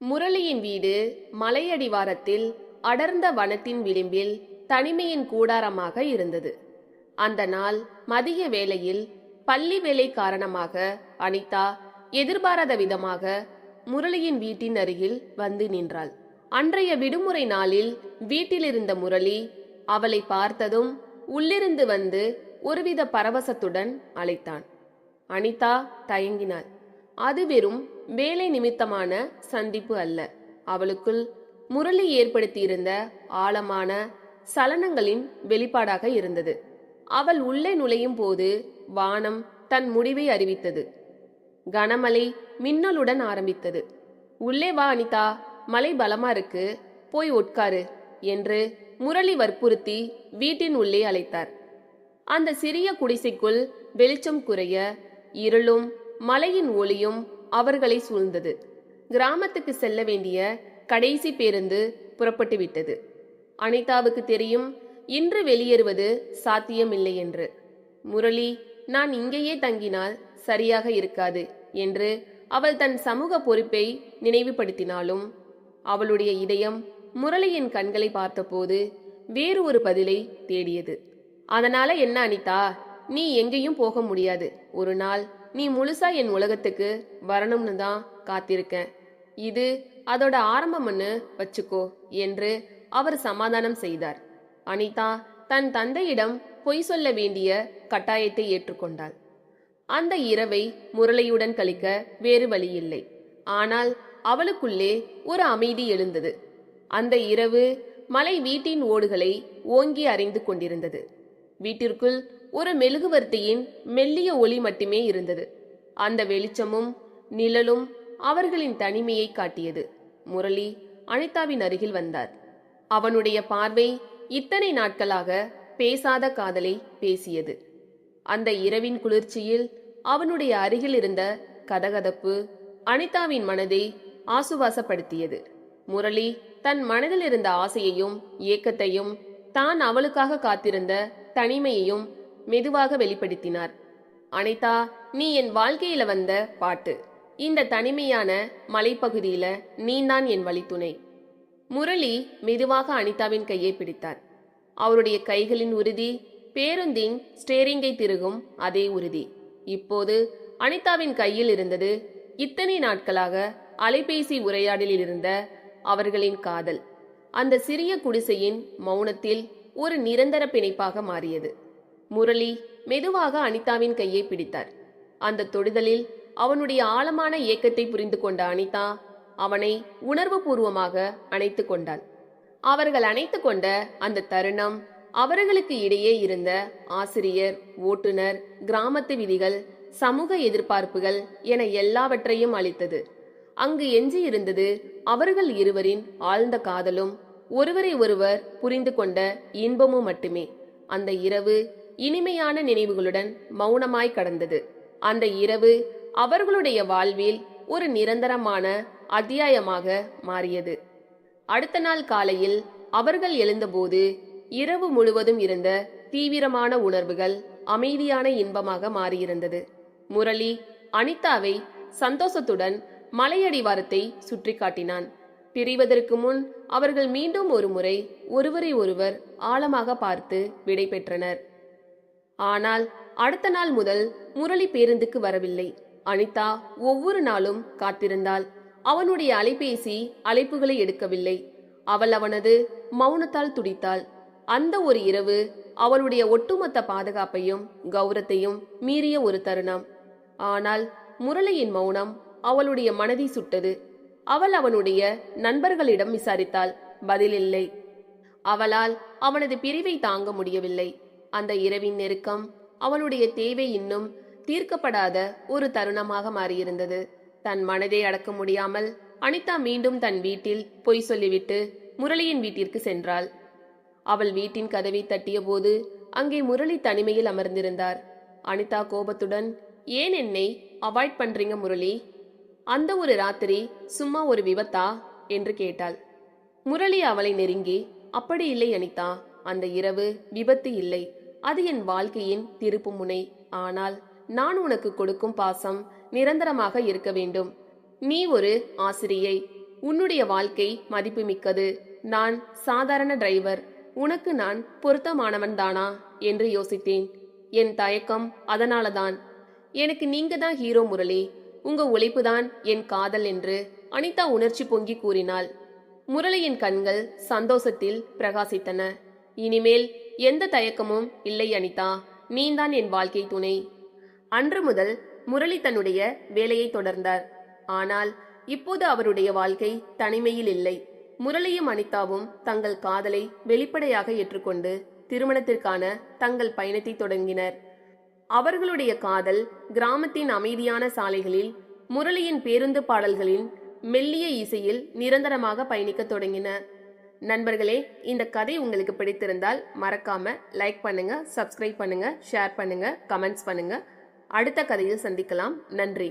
முரளியின் வீடு மலையடிவாரத்தில் அடர்ந்த வனத்தின் விளிம்பில் தனிமையின் கூடாரமாக இருந்தது. அந்த நாள் மதிய வேளையில் பள்ளி வேலை காரணமாக அனிதா எதிர்பாராத விதமாக முரளியின் வீட்டின் அருகில் வந்து நின்றாள். அன்றைய விடுமுறை நாளில் வீட்டிலிருந்த முரளி அவளை பார்த்ததும் உள்ளிருந்து வந்து ஒருவித பரவசத்துடன் அழைத்தான். அனிதா தயங்கினாள். அது வெறும் வேலை நிமித்தமான சந்திப்பு அல்ல. அவளுக்குள் முரளி ஏற்படுத்தியிருந்த ஆழமான சலனங்களின் வெளிப்பாடாக இருந்தது. அவள் உள்ளே நுழையும் போது வானம் தன் முடிவை அறிவித்தது. கனமழை மின்னலுடன் ஆரம்பித்தது. உள்ளே வா அனிதா. மழை பலமா இருக்கு. போய் உட்காரு என்று முரளி வற்புறுத்தி வீட்டின் உள்ளே அழைத்தார். அந்த சிறிய குடிசைக்குள் வெளிச்சம் குறைய இருளும் மலையின் ஒளியும் அவர்களை சூழ்ந்தது. கிராமத்துக்கு செல்ல வேண்டிய கடைசி பேருந்து புறப்பட்டு விட்டது அனிதாவுக்கு தெரியும் இன்று வெளியேறுவது சாத்தியமில்லை என்று. முரளி நான் இங்கேயே தங்கினால் சரியாக இருக்காது என்று அவள் தன் சமூக பொறுப்பை நினைவுபடுத்தினாலும் அவளுடைய இதயம் முரளியின் கண்களை பார்த்தபோது வேறு ஒரு பதிலை தேடியது. அதனால என்ன அனிதா? நீ எங்கேயும் போக முடியாது. ஒரு நாள் நீ முழுசா என் உலகத்துக்கு வரணும்னு தான் காத்திருக்கேன். இது அதோட ஆரம்பம்னு வச்சுக்கோ என்று அவர் சமாதானம் செய்தார். அனிதா தன் தந்தையிடம் பொய் சொல்ல வேண்டிய கட்டாயத்தை ஏற்றுக்கொண்டாள். அந்த இரவை முரளியுடன் கழிக்க வேறு வழியில்லை. ஆனால் அவளுக்குள்ளே ஒரு அமைதி எழுந்தது. அந்த இரவு மலை வீட்டின் ஓடுகளை ஓங்கி அறைந்து கொண்டிருந்தது. வீட்டிற்குள் ஒரு மெழுகுவர்த்தியின் மெல்லிய ஒளி மட்டுமே இருந்தது. அந்த வெளிச்சமும் நிழலும் அவர்களின் தனிமையை காட்டியது. முரளி அனிதாவின் அருகில் வந்தார். அவனுடைய பார்வை இத்தனை நாட்களாக பேசாத காதலை பேசியது. அந்த இரவின் குளிர்ச்சியில் அவனுடைய அருகில் இருந்த கதகதப்பு அனிதாவின் மனதை ஆசுவாசப்படுத்தியது. முரளி தன் மனதில் இருந்த ஆசையையும் ஏக்கத்தையும் தான் அவளுக்காக காத்திருந்த தனிமையையும் மெதுவாக வெளிப்படுத்தினார். அனிதா நீ என் வாழ்க்கையில வந்த பாட்டு. இந்த தனிமையான மலைப்பகுதியில நீந்தான் என் வழித்துணை. முரளி மெதுவாக அனிதாவின் கையை பிடித்தார். அவருடைய கைகளின் உறுதி பேருந்தின் ஸ்டேரிங்கை திருகும் அதே உறுதி. இப்போது அனிதாவின் கையில் இருந்தது இத்தனை நாட்களாக அலைபேசி உரையாடலில் இருந்த அவர்களின் காதல். அந்த சிறிய குடிசையின் மௌனத்தில் ஒரு நிரந்தர பிணைப்பாக மாறியது. முரளி மெதுவாக அனிதாவின் கையை பிடித்தார். அந்த தொடுதலில் அவனுடைய ஆழமான ஏக்கத்தை புரிந்து கொண்ட அனிதா அவனை உணர்வுபூர்வமாக அணைத்து கொண்டாள். அவர்கள் அணைத்து கொண்ட அந்த தருணம் அவர்களுக்கு இடையே இருந்த ஆசிரியர் ஓட்டுநர் கிராமத்து விதிகள் சமூக எதிர்பார்ப்புகள் என எல்லாவற்றையும் அளித்தது. அங்கு எஞ்சியிருந்தது அவர்கள் இருவரின் ஆழ்ந்த காதலும் ஒருவரை ஒருவர் புரிந்து கொண்ட இன்பமும் மட்டுமே. அந்த இரவு இனிமையான நினைவுகளுடன் மௌனமாய் கடந்தது. அந்த இரவு அவர்களுடைய வாழ்வில் ஒரு நிரந்தரமான அத்தியாயமாக மாறியது. அடுத்த நாள் காலையில் அவர்கள் எழுந்தபோது இரவு முழுவதும் இருந்த தீவிரமான உணர்வுகள் அமைதியான இன்பமாக மாறியிருந்தது. முரளி அனிதாவை சந்தோஷத்துடன் மலையடிவாரத்தை சுற்றி காட்டினான். பிரிவதற்கு முன் அவர்கள் மீண்டும் ஒரு முறை ஒருவரை ஒருவர் ஆழமாக பார்த்து விடை பெற்றனர். ஆனால் அடுத்த நாள் முதல் முரளி பேருந்துக்கு வரவில்லை. அனிதா ஒவ்வொரு நாளும் காத்திருந்தாள். அவனுடைய அலைபேசி அழைப்புகளை எடுக்கவில்லை. அவள் அவனது மௌனத்தால் துடித்தாள். அந்த ஒரு இரவு அவளுடைய ஒட்டுமொத்த பாதுகாப்பையும் கௌரத்தையும் மீறிய ஒரு தருணம். ஆனால் முரளியின் மௌனம் அவளுடைய மனதை சுட்டது. அவள் அவனுடைய நண்பர்களிடம் விசாரித்தாள். பதிலில்லை. அவளால் அவனது பிரிவை தாங்க முடியவில்லை. அந்த இரவின் நெருக்கம் அவனுடைய தேவை இன்னும் தீர்க்கப்படாத ஒரு தருணமாக மாறியிருந்தது. தன் மனதை அடக்க முடியாமல் அனிதா மீண்டும் தன் வீட்டில் பொய் சொல்லிவிட்டு முரளியின் வீட்டிற்கு சென்றாள். அவள் வீட்டின் கதவை தட்டியபோது அங்கே முரளி தனிமையில் அமர்ந்திருந்தார். அனிதா கோபத்துடன் ஏன் என்னை அவாய்ட் பண்றீங்க முரளி? அந்த ஒரு ராத்திரி சும்மா ஒரு விபத்தா? என்று கேட்டாள். முரளி அவளை நெருங்கி அப்படி இல்லை அனிதா அந்த இரவு விபத்து இல்லை. அது என் வாழ்க்கையின் திருப்பு முனை. ஆனால் நான் உனக்கு கொடுக்கும் பாசம் நிரந்தரமாக இருக்க வேண்டும். நீ ஒரு ஆசிரியை. உன்னுடைய வாழ்க்கை மதிப்புமிக்கது. நான் சாதாரண டிரைவர். உனக்கு நான் பொருத்தமானவன் தானா என்று யோசித்தேன். என் தயக்கம் அதனாலதான். எனக்கு நீங்க தான் ஹீரோ முரளி. உங்க உழைப்புதான் என் காதல் என்று அனிதா உணர்ச்சி பொங்கி கூறினாள். முரளியின் கண்கள் சந்தோஷத்தில் பிரகாசித்தன. இனிமேல் எந்த தயக்கமும் இல்லை அனிதா நீந்தான் என் வாழ்க்கை துணை. அன்று முதல் முரளி தன்னுடைய வேலையை தொடர்ந்தார். ஆனால் இப்போது அவருடைய வாழ்க்கை தனிமையில் இல்லை. முரளியும் அனிதாவும் தங்கள் காதலை வெளிப்படையாக ஏற்றுக்கொண்டு திருமணத்திற்கான தங்கள் பயணத்தை தொடங்கினர். அவர்களுடைய காதல் கிராமத்தின் அமைதியான சாலைகளில் முரளியின் பேருந்து பாடல்களின் மெல்லிய இசையில் நிரந்தரமாக பயணிக்கத் தொடங்கின. நண்பர்களே இந்த கதை உங்களுக்கு பிடித்திருந்தால் மறக்காம லைக் பண்ணுங்க சப்ஸ்கிரைப் பண்ணுங்க ஷேர் பண்ணுங்க கமெண்ட்ஸ் பண்ணுங்க. அடுத்த கதையில் சந்திக்கலாம். நன்றி.